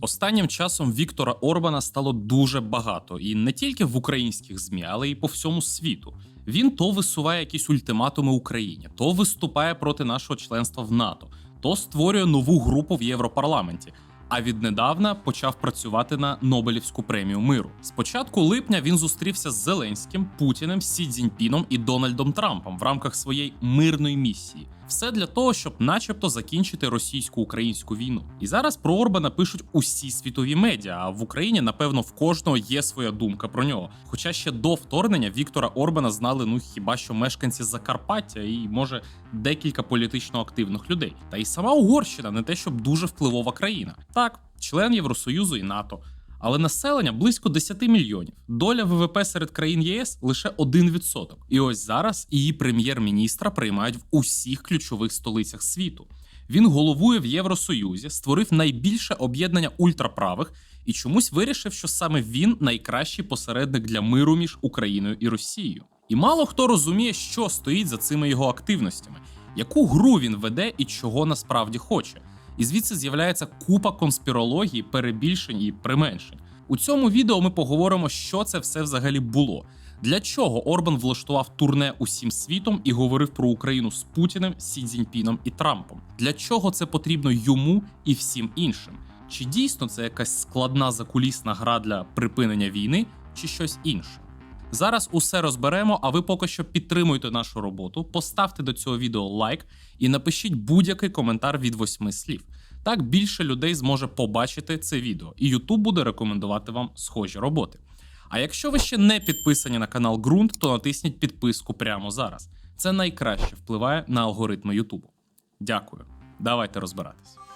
Останнім часом Віктора Орбана стало дуже багато, і не тільки в українських змі, але й по всьому світу. Він то висуває якісь ультиматуми Україні, то виступає проти нашого членства в НАТО, то створює нову групу в Європарламенті. А віднедавна почав працювати на Нобелівську премію миру. З початку липня він зустрівся з Зеленським, Путіним, Сі Цзіньпіном і Дональдом Трампом в рамках своєї мирної місії. Все для того, щоб, начебто, закінчити російсько-українську війну. І зараз про Орбана пишуть усі світові медіа. А в Україні, напевно, в кожного є своя думка про нього. Хоча ще до вторгнення Віктора Орбана знали ну хіба що мешканці Закарпаття і може декілька політично активних людей. Та й сама Угорщина не те, щоб дуже впливова країна. Так, член Євросоюзу і НАТО. Але населення близько 10 мільйонів. Доля ВВП серед країн ЄС лише 1%. І ось зараз її прем'єр-міністра приймають в усіх ключових столицях світу. Він головує в Євросоюзі, створив найбільше об'єднання ультраправих і чомусь вирішив, що саме він найкращий посередник для миру між Україною і Росією. І мало хто розуміє, що стоїть за цими його активностями, яку гру він веде і чого насправді хоче. І звідси з'являється купа конспірології, перебільшень і применшень. У цьому відео ми поговоримо, що це все взагалі було. Для чого Орбан влаштував турне усім світом і говорив про Україну з Путіним, Сі Цзіньпіном і Трампом? Для чого це потрібно йому і всім іншим? Чи дійсно це якась складна закулісна гра для припинення війни, чи щось інше? Зараз усе розберемо, а ви поки що підтримуйте нашу роботу, поставте до цього відео лайк і напишіть будь-який коментар від восьми слів. Так більше людей зможе побачити це відео, і YouTube буде рекомендувати вам схожі роботи. А якщо ви ще не підписані на канал Ґрунт, то натисніть підписку прямо зараз. Це найкраще впливає на алгоритми Ютубу. Дякую. Давайте розбиратись.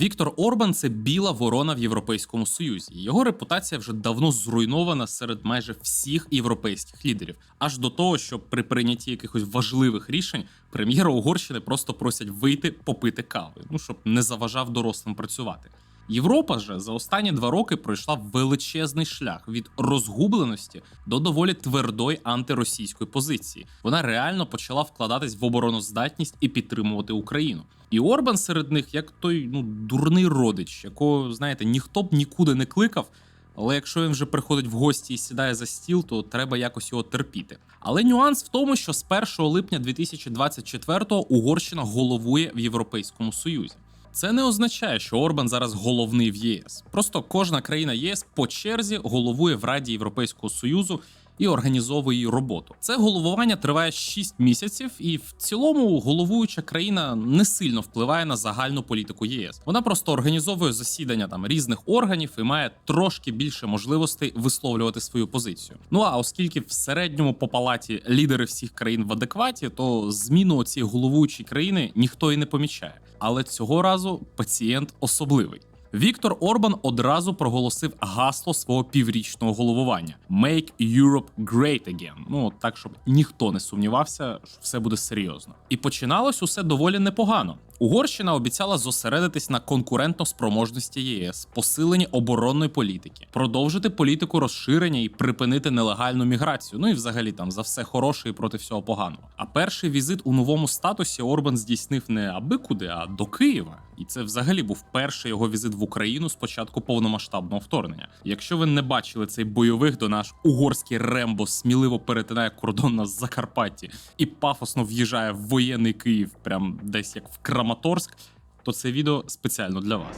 Віктор Орбан це біла ворона в Європейському Союзі. Його репутація вже давно зруйнована серед майже всіх європейських лідерів, аж до того, що при прийнятті якихось важливих рішень прем'єра Угорщини просто просять вийти попити кави, ну щоб не заважав дорослим працювати. Європа же за останні два роки пройшла величезний шлях від розгубленості до доволі твердої антиросійської позиції. Вона реально почала вкладатись в обороноздатність і підтримувати Україну. І Орбан серед них як той ну дурний родич, якого знаєте, ніхто б нікуди не кликав. Але якщо він вже приходить в гості і сідає за стіл, то треба якось його терпіти. Але нюанс в тому, що з 1 липня 2024-го Угорщина головує в Європейському Союзі. Це не означає, що Орбан зараз головний в ЄС. Просто кожна країна єС по черзі головує в Раді Європейського Союзу і організовує її роботу. Це головування триває 6 місяців, і в цілому головуюча країна не сильно впливає на загальну політику ЄС. Вона просто організовує засідання там різних органів і має трошки більше можливостей висловлювати свою позицію. Ну а оскільки в середньому по палаті лідери всіх країн в адекваті, то зміну цієї головуючої країни ніхто і не помічає. Але цього разу пацієнт особливий. Віктор Орбан одразу проголосив гасло свого піврічного головування: «Make Europe great again». Ну так, щоб ніхто не сумнівався, що все буде серйозно. І починалось усе доволі непогано. Угорщина обіцяла зосередитись на конкурентно-спроможності ЄС, посиленні оборонної політики, продовжити політику розширення і припинити нелегальну міграцію. Ну і взагалі там за все хороше і проти всього поганого. А перший візит у новому статусі Орбан здійснив не аби куди, а до Києва. І це взагалі був перший його візит в Україну з початку повномасштабного вторгнення. Якщо ви не бачили цей бойових, до наш угорський Рембо сміливо перетинає кордон на Закарпатті і пафосно в'їжджає в воєнний Київ, прям десь як в Краматорськ, то це відео спеціально для вас.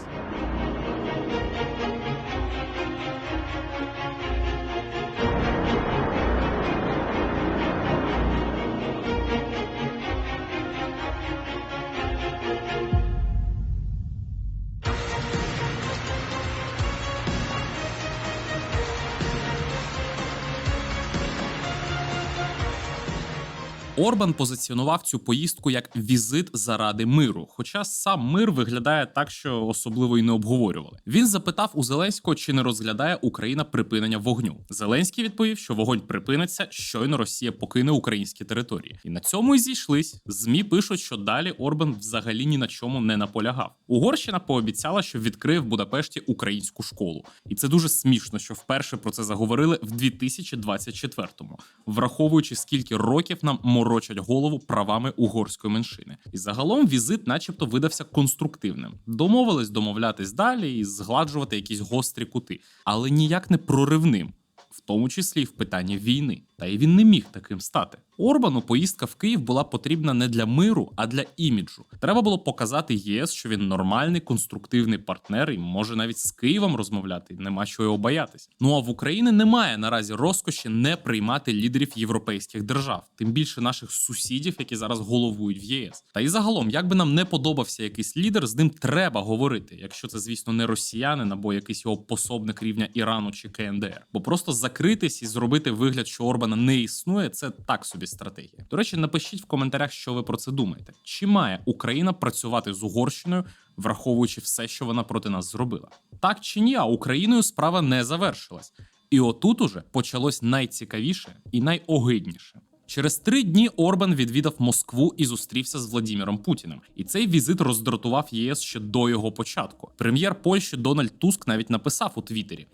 Орбан позиціонував цю поїздку як візит заради миру. Хоча сам мир виглядає так, що особливо й не обговорювали. Він запитав у Зеленського, чи не розглядає Україна припинення вогню. Зеленський відповів, що вогонь припиниться, щойно Росія покине українські території. І на цьому і зійшлись. Змі пишуть, що далі Орбан взагалі ні на чому не наполягав. Угорщина пообіцяла, що відкриє в Будапешті українську школу, і це дуже смішно, що вперше про це заговорили в 2024-му, враховуючи скільки років нам морозили морочать голову правами угорської меншини. І загалом візит, начебто, видався конструктивним. Домовились домовлятись далі і згладжувати якісь гострі кути, але ніяк не проривним. В тому числі і в питанні війни, та й він не міг таким стати. Орбану поїздка в Київ була потрібна не для миру, а для іміджу. Треба було показати ЄС, що він нормальний, конструктивний партнер і може навіть з Києвом розмовляти. Нема чого його боятись. Ну а в Україні немає наразі розкоші не приймати лідерів європейських держав, тим більше наших сусідів, які зараз головують в ЄС. Та й загалом, як би нам не подобався якийсь лідер, з ним треба говорити, якщо це, звісно, не росіянин або якийсь його пособник рівня Ірану чи КНДР. Бо просто закритись і зробити вигляд, що Орбана не існує, це так собі стратегія. До речі, напишіть в коментарях, що ви про це думаєте. Чи має Україна працювати з Угорщиною, враховуючи все, що вона проти нас зробила? Так чи ні? А Україною справа не завершилась. І отут уже почалось найцікавіше і найогидніше. Через три дні Орбан відвідав Москву і зустрівся з Владіміром Путіним. І цей візит роздратував ЄС ще до його початку. Прем'єр Польщі Дональд Туск навіть написав у Твіттері: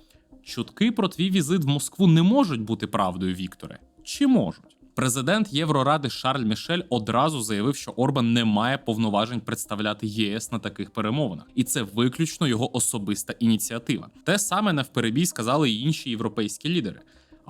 Чутки про твій візит в Москву не можуть бути правдою, Вікторе. Чи можуть? Президент Євроради Шарль Мішель одразу заявив, що Орбан не має повноважень представляти ЄС на таких перемовинах, і це виключно його особиста ініціатива. Те саме навперебій сказали й інші європейські лідери.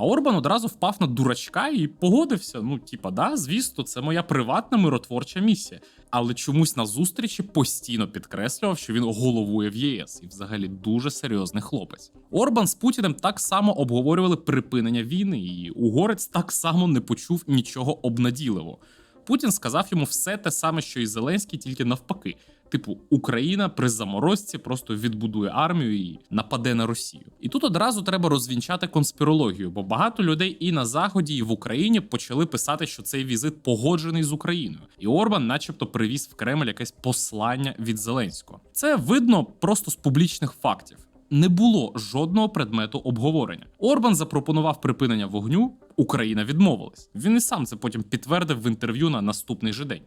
А Орбан одразу впав на дурачка і погодився. Ну, типа, да, звісно, це моя приватна миротворча місія. Але чомусь на зустрічі постійно підкреслював, що він головує в ЄС і взагалі дуже серйозний хлопець. Орбан з Путіним так само обговорювали припинення війни, і угорець так само не почув нічого обнаділивого. Путін сказав йому все те саме, що і Зеленський, тільки навпаки. Типу, Україна при заморозці просто відбудує армію і нападе на Росію. І тут одразу треба розвінчати конспірологію, бо багато людей і на заході, і в Україні почали писати, що цей візит погоджений з Україною, і Орбан, начебто, привіз в Кремль якесь послання від Зеленського. Це видно просто з публічних фактів. Не було жодного предмету обговорення. Орбан запропонував припинення вогню. Україна відмовилась. Він і сам це потім підтвердив в інтерв'ю на наступний же день.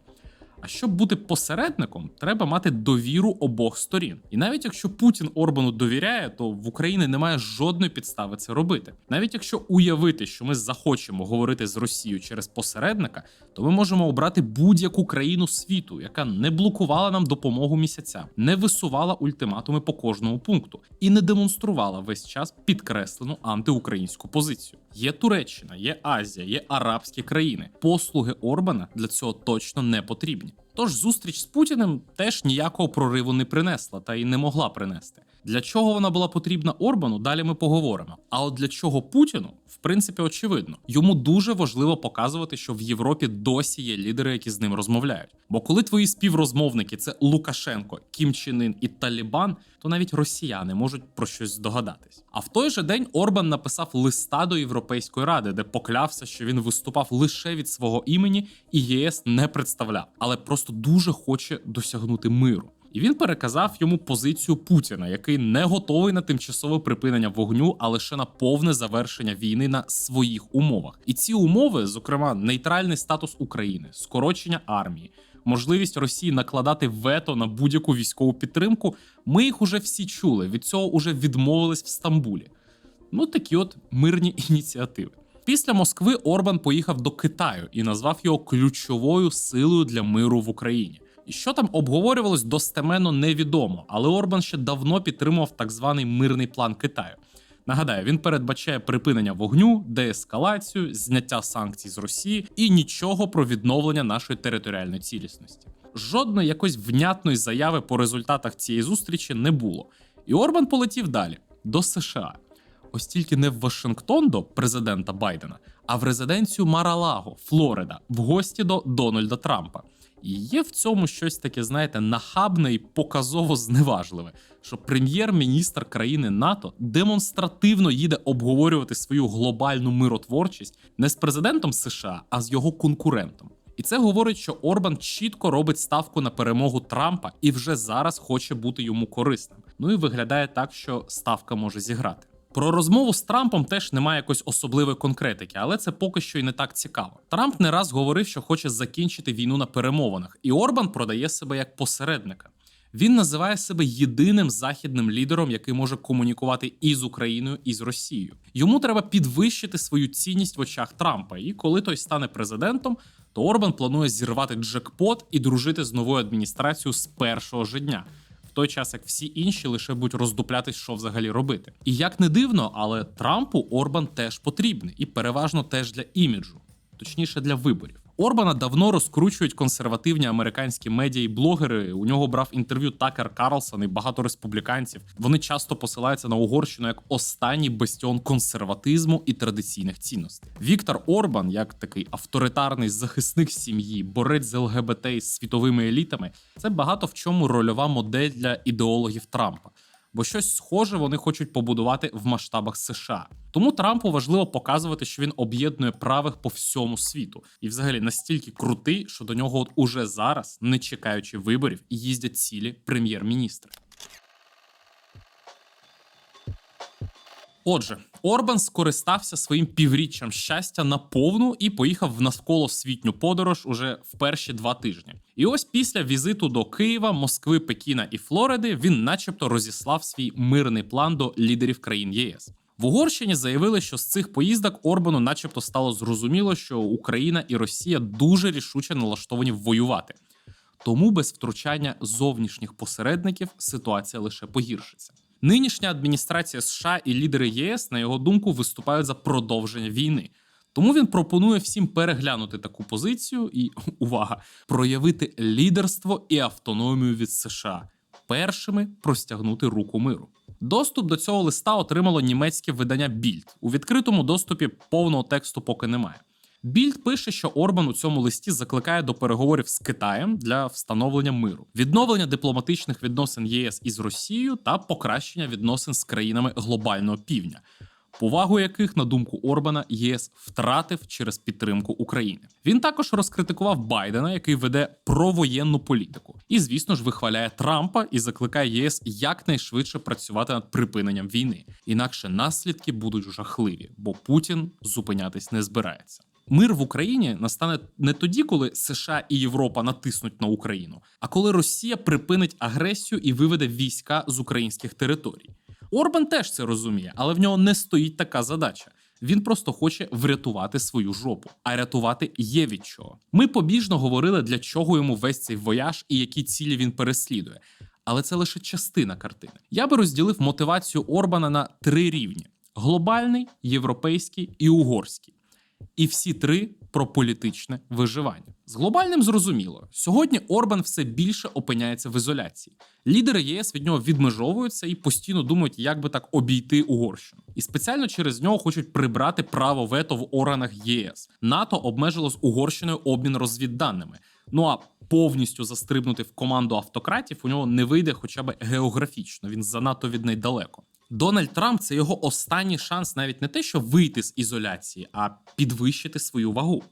А щоб бути посередником, треба мати довіру обох сторін. І навіть якщо Путін Орбану довіряє, то в Україні немає жодної підстави це робити. Навіть якщо уявити, що ми захочемо говорити з Росією через посередника, то ми можемо обрати будь-яку країну світу, яка не блокувала нам допомогу місяця, не висувала ультиматуми по кожному пункту і не демонструвала весь час підкреслену антиукраїнську позицію. Є Туреччина, є Азія, є арабські країни. Послуги Орбана для цього точно не потрібні. Тож зустріч з Путіним теж ніякого прориву не принесла та й не могла принести. Для чого вона була потрібна Орбану? Далі ми поговоримо. А от для чого Путіну, в принципі, очевидно, йому дуже важливо показувати, що в Європі досі є лідери, які з ним розмовляють. Бо коли твої співрозмовники це Лукашенко, Кім Чен Ін і Талібан, то навіть росіяни можуть про щось здогадатись. А в той же день Орбан написав листа до Європейської ради, де поклявся, що він виступав лише від свого імені і ЄС не представляв, але просто дуже хоче досягнути миру. І він переказав йому позицію Путіна, який не готовий на тимчасове припинення вогню, а лише на повне завершення війни на своїх умовах. І ці умови, зокрема, нейтральний статус України, скорочення армії, можливість Росії накладати вето на будь-яку військову підтримку. Ми їх уже всі чули. Від цього уже відмовились в Стамбулі. Ну такі от мирні ініціативи. Після Москви Орбан поїхав до Китаю і назвав його ключовою силою для миру в Україні. І що там обговорювалось достеменно невідомо, але Орбан ще давно підтримував так званий мирний план Китаю. Нагадаю, він передбачає припинення вогню, деескалацію, зняття санкцій з Росії і нічого про відновлення нашої територіальної цілісності. Жодної якось внятної заяви по результатах цієї зустрічі не було. І Орбан полетів далі до США. Ось тільки не в Вашингтон до президента Байдена, а в резиденцію Маралаго, Флорида, в гості до Дональда Трампа. І є в цьому щось таке, знаєте, нахабне і показово зневажливе, що прем'єр-міністр країни НАТО демонстративно їде обговорювати свою глобальну миротворчість не з президентом США, а з його конкурентом. І це говорить, що Орбан чітко робить ставку на перемогу Трампа і вже зараз хоче бути йому корисним. Ну і виглядає так, що ставка може зіграти. Про розмову з Трампом теж немає якось особливої конкретики, але це поки що й не так цікаво. Трамп не раз говорив, що хоче закінчити війну на перемовинах, і Орбан продає себе як посередника. Він називає себе єдиним західним лідером, який може комунікувати і з Україною, і з Росією. Йому треба підвищити свою цінність в очах Трампа. І коли той стане президентом, то Орбан планує зірвати джекпот і дружити з новою адміністрацією з першого ж дня. Той час як всі інші лише будуть роздуплятись, що взагалі робити. І як не дивно, але Трампу Орбан теж потрібний, і переважно теж для іміджу, точніше для виборів. Орбана давно розкручують консервативні американські медіа і блогери. У нього брав інтерв'ю Такер Карлсон і багато республіканців. Вони часто посилаються на Угорщину як останній бастіон консерватизму і традиційних цінностей. Віктор Орбан, як такий авторитарний захисник сім'ї, борець з ЛГБТ з світовими елітами, це багато в чому рольова модель для ідеологів Трампа бо щось схоже вони хочуть побудувати в масштабах США. Тому Трампу важливо показувати, що він об'єднує правих по всьому світу, і взагалі настільки крутий, що до нього от уже зараз, не чекаючи виборів, їздять цілі прем'єр-міністри. Отже, Орбан скористався своїм півріччям щастя на повну і поїхав в навколосвітню подорож уже в перші два тижні. І ось після візиту до Києва, Москви, Пекіна і Флориди він, начебто, розіслав свій мирний план до лідерів країн ЄС. В Угорщині заявили, що з цих поїздок Орбану, начебто, стало зрозуміло, що Україна і Росія дуже рішуче налаштовані воювати. Тому без втручання зовнішніх посередників ситуація лише погіршиться. Нинішня адміністрація США і лідери ЄС, на його думку, виступають за продовження війни. Тому він пропонує всім переглянути таку позицію і увага, проявити лідерство і автономію від США, першими простягнути руку миру. Доступ до цього листа отримало німецьке видання Більд. У відкритому доступі повного тексту поки немає. Більд пише, що Орбан у цьому листі закликає до переговорів з Китаєм для встановлення миру, відновлення дипломатичних відносин ЄС із Росією та покращення відносин з країнами глобального півдня, повагу яких, на думку Орбана, ЄС втратив через підтримку України. Він також розкритикував Байдена, який веде провоєнну політику, і, звісно ж, вихваляє Трампа і закликає ЄС якнайшвидше працювати над припиненням війни. Інакше наслідки будуть жахливі, бо Путін зупинятись не збирається. Мир в Україні настане не тоді, коли США і Європа натиснуть на Україну, а коли Росія припинить агресію і виведе війська з українських територій. Орбан теж це розуміє, але в нього не стоїть така задача. Він просто хоче врятувати свою жопу, а рятувати є від чого. Ми побіжно говорили, для чого йому весь цей вояж і які цілі він переслідує. Але це лише частина картини. Я би розділив мотивацію Орбана на три рівні: глобальний, європейський і угорський. І всі три про політичне виживання. З глобальним зрозуміло, сьогодні Орбан все більше опиняється в ізоляції. Лідери ЄС від нього відмежовуються і постійно думають, як би так обійти Угорщину. І спеціально через нього хочуть прибрати право вето в органах єС. НАТО обмежило з Угорщиною обмін розвідданими. Ну а повністю застрибнути в команду автократів у нього не вийде, хоча б географічно. Він занадто від неї далеко. Дональд Трамп це його останній шанс навіть не те, що вийти з ізоляції, а підвищити свою вагу.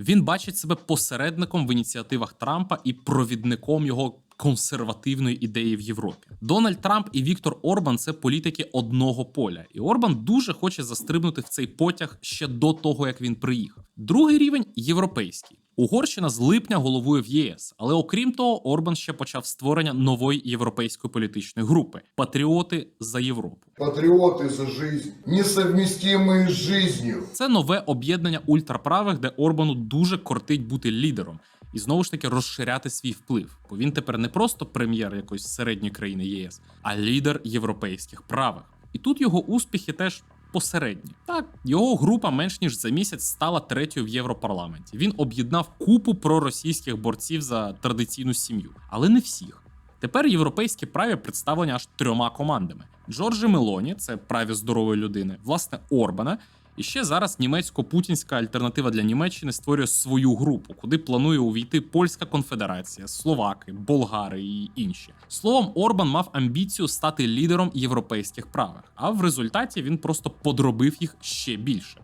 Він бачить себе посередником в ініціативах Трампа і провідником його консервативної ідеї в Європі. Дональд Трамп і Віктор Орбан це політики одного поля, і Орбан дуже хоче застрибнути в цей потяг ще до того, як він приїхав. Другий рівень європейський. Угорщина з липня головує в ЄС, але окрім того, Орбан ще почав створення нової європейської політичної групи Патріоти за Європу. Патриоты за жизнь, несовместимые с жизнью. Це нове об'єднання ультраправих, де Орбану дуже кортить бути лідером і знову ж таки розширяти свій вплив. Бо він тепер не просто прем'єр якоїсь середньої країни ЄС, а лідер європейських правих. І тут його успіхи теж. Посередні так його група менш ніж за місяць стала третьою в Європарламенті. Він об'єднав купу проросійських борців за традиційну сім'ю, але не всіх. Тепер європейські праві представлені аж трьома командами: Джорджі Мелоні, це праві здорової людини, власне, Орбана. І ще зараз німецько-путінська альтернатива для Німеччини створює свою групу, куди планує увійти Польська конфедерація, Словаки, Болгари і інші. Словом, Орбан мав амбіцію стати лідером європейських правих, а в результаті він просто подробив їх ще більше.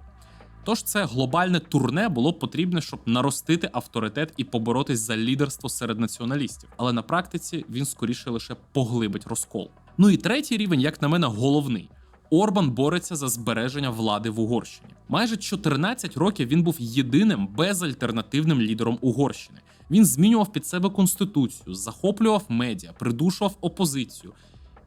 Тож це глобальне турне було потрібне, щоб наростити авторитет і поборотись за лідерство серед націоналістів. Але на практиці він скоріше лише поглибить розкол. Ну і третій рівень, як на мене, головний. Орбан бореться за збереження влади в Угорщині. Майже 14 років він був єдиним безальтернативним лідером Угорщини. Він змінював під себе конституцію, захоплював медіа, придушував опозицію.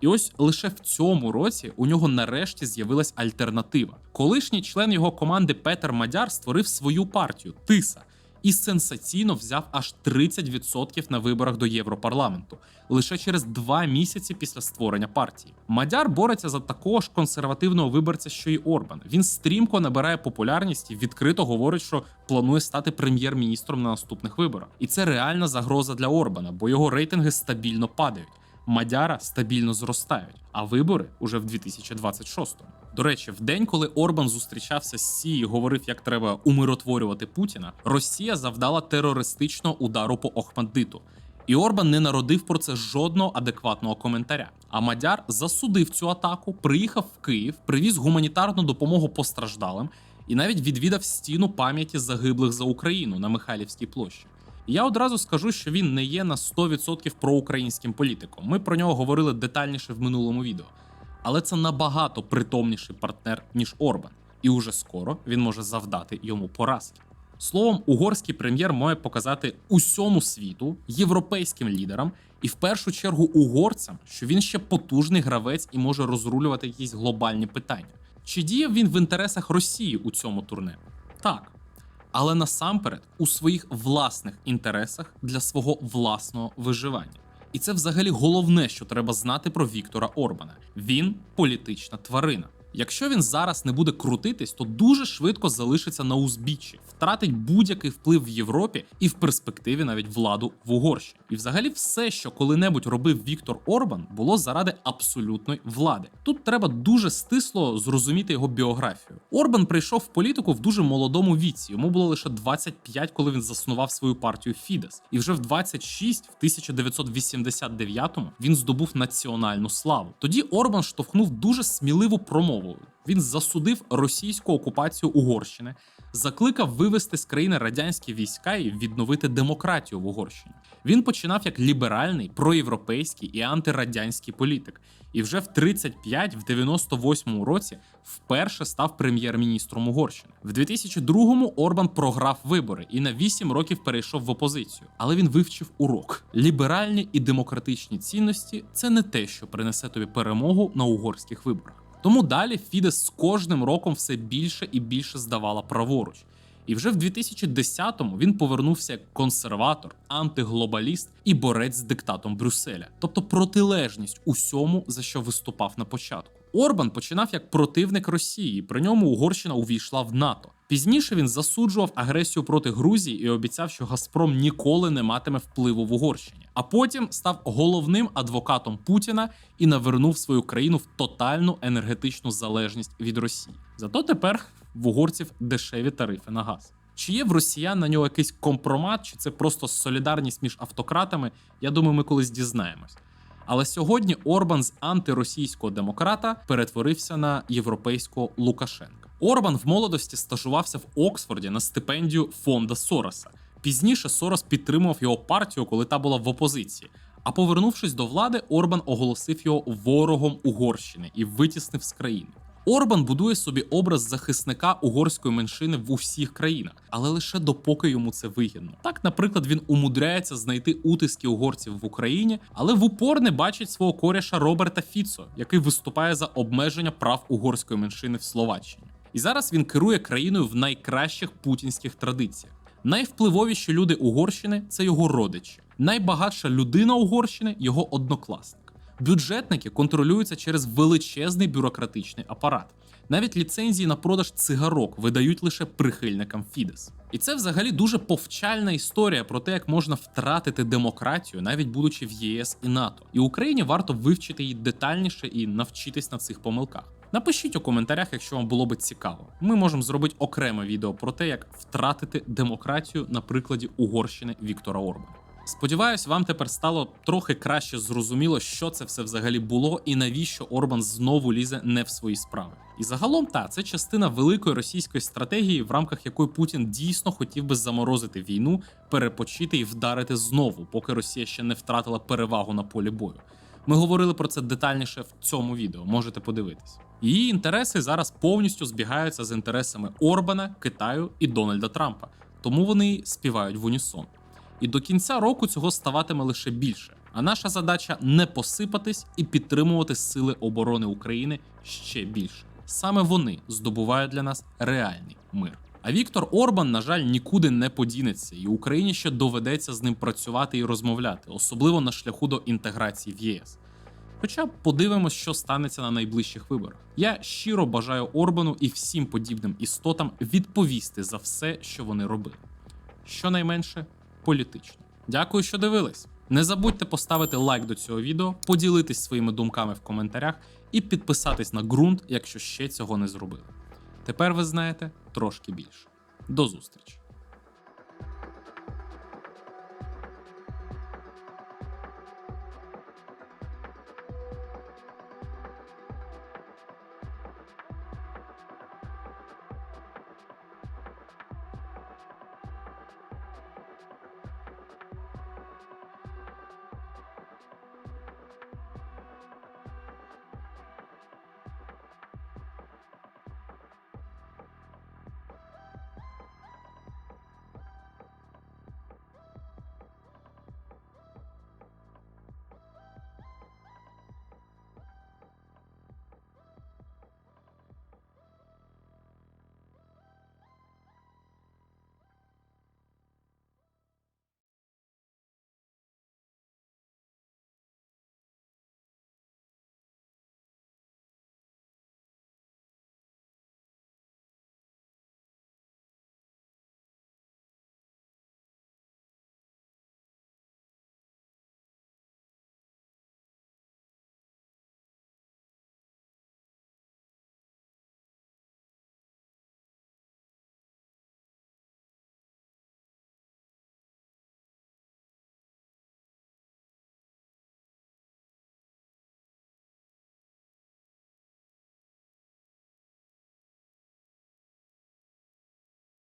І ось лише в цьому році у нього нарешті з'явилась альтернатива. Колишній член його команди Петер Мадяр створив свою партію Тиса. І сенсаційно взяв аж 30% на виборах до Європарламенту лише через два місяці після створення партії. Мадяр бореться за такого ж консервативного виборця, що й Орбан. Він стрімко набирає популярність і відкрито говорить, що планує стати прем'єр-міністром на наступних виборах. І це реальна загроза для Орбана, бо його рейтинги стабільно падають. Мадяра стабільно зростають, а вибори уже в 2026-му. До речі, в день, коли Орбан зустрічався з Сі і говорив, як треба умиротворювати Путіна, Росія завдала терористичного удару по Охмаддиту. І Орбан не народив про це жодного адекватного коментаря. А Мадяр засудив цю атаку, приїхав в Київ, привіз гуманітарну допомогу постраждалим і навіть відвідав стіну пам'яті загиблих за Україну на Михайлівській площі. Я одразу скажу, що він не є на 100% проукраїнським політиком. Ми про нього говорили детальніше в минулому відео. Але це набагато притомніший партнер, ніж Орбан, і уже скоро він може завдати йому поразки. Словом, угорський прем'єр має показати усьому світу, європейським лідерам і в першу чергу угорцям, що він ще потужний гравець і може розрулювати якісь глобальні питання. Чи діяв він в інтересах Росії у цьому турне? Так. Але насамперед у своїх власних інтересах для свого власного виживання. І це взагалі головне, що треба знати про Віктора Орбана. Він політична тварина. Якщо він зараз не буде крутитись, то дуже швидко залишиться на узбіччі, втратить будь-який вплив в Європі і в перспективі навіть владу в Угорщині. І взагалі все, що коли-небудь робив Віктор Орбан, було заради абсолютної влади. Тут треба дуже стисло зрозуміти його біографію. Орбан прийшов в політику в дуже молодому віці. Йому було лише 25, коли він заснував свою партію Фідес. І вже в 26, в 1989-му, він здобув національну славу. Тоді Орбан штовхнув дуже сміливу промову. Він засудив російську окупацію Угорщини, закликав вивести з країни радянські війська і відновити демократію в Угорщині. Він починав як ліберальний, проєвропейський і антирадянський політик, і вже в 35, в 98 році вперше став прем'єр-міністром Угорщини. В 2002-му Орбан програв вибори і на 8 років перейшов в опозицію. Але він вивчив урок: ліберальні і демократичні цінності це не те, що принесе тобі перемогу на угорських виборах. Тому далі Фідес з кожним роком все більше і більше здавала праворуч. І вже в 2010-му він повернувся як консерватор, антиглобаліст і борець з диктатом Брюсселя, тобто протилежність усьому, за що виступав на початку. Орбан починав як противник Росії. При ньому Угорщина увійшла в НАТО. Пізніше він засуджував агресію проти Грузії і обіцяв, що Газпром ніколи не матиме впливу в Угорщині. А потім став головним адвокатом Путіна і навернув свою країну в тотальну енергетичну залежність від Росії. Зато тепер в угорців дешеві тарифи на газ. Чи є в росіян на нього якийсь компромат, чи це просто солідарність між автократами? Я думаю, ми колись дізнаємось. Але сьогодні Орбан з антиросійського демократа перетворився на європейського Лукашенка. Орбан в молодості стажувався в Оксфорді на стипендію фонда Сороса. Пізніше Сорос підтримував його партію, коли та була в опозиції. А повернувшись до влади, Орбан оголосив його ворогом Угорщини і витіснив з країни. Орбан будує собі образ захисника угорської меншини в усіх країнах, але лише допоки йому це вигідно. Так, наприклад, він умудряється знайти утиски угорців в Україні, але в упор не бачить свого коряша Роберта Фіцо, який виступає за обмеження прав угорської меншини в Словаччині. І зараз він керує країною в найкращих путінських традиціях. Найвпливовіші люди Угорщини це його родичі. Найбагатша людина Угорщини його однокласник. Бюджетники контролюються через величезний бюрократичний апарат. Навіть ліцензії на продаж цигарок видають лише прихильникам Фідес. І це взагалі дуже повчальна історія про те, як можна втратити демократію, навіть будучи в ЄС і НАТО. І Україні варто вивчити її детальніше і навчитись на цих помилках. Напишіть у коментарях, якщо вам було би цікаво. Ми можемо зробити окреме відео про те, як втратити демократію на прикладі Угорщини Віктора Орбана. Сподіваюсь, вам тепер стало трохи краще зрозуміло, що це все взагалі було і навіщо Орбан знову лізе не в свої справи. І загалом, та це частина великої російської стратегії, в рамках якої Путін дійсно хотів би заморозити війну, перепочити і вдарити знову, поки Росія ще не втратила перевагу на полі бою. Ми говорили про це детальніше в цьому відео, можете подивитись. Її інтереси зараз повністю збігаються з інтересами Орбана, Китаю і Дональда Трампа, тому вони співають в унісон. І до кінця року цього ставатиме лише більше. А наша задача не посипатись і підтримувати сили оборони України ще більше. Саме вони здобувають для нас реальний мир. А Віктор Орбан, на жаль, нікуди не подінеться, і Україні ще доведеться з ним працювати і розмовляти, особливо на шляху до інтеграції в ЄС. Хоча подивимось, що станеться на найближчих виборах. Я щиро бажаю Орбану і всім подібним істотам відповісти за все, що вони робили. Щонайменше політично. Дякую, що дивились. Не забудьте поставити лайк до цього відео, поділитись своїми думками в коментарях і підписатись на ґрунт, якщо ще цього не зробили. Тепер ви знаєте трошки більше. До зустрічі!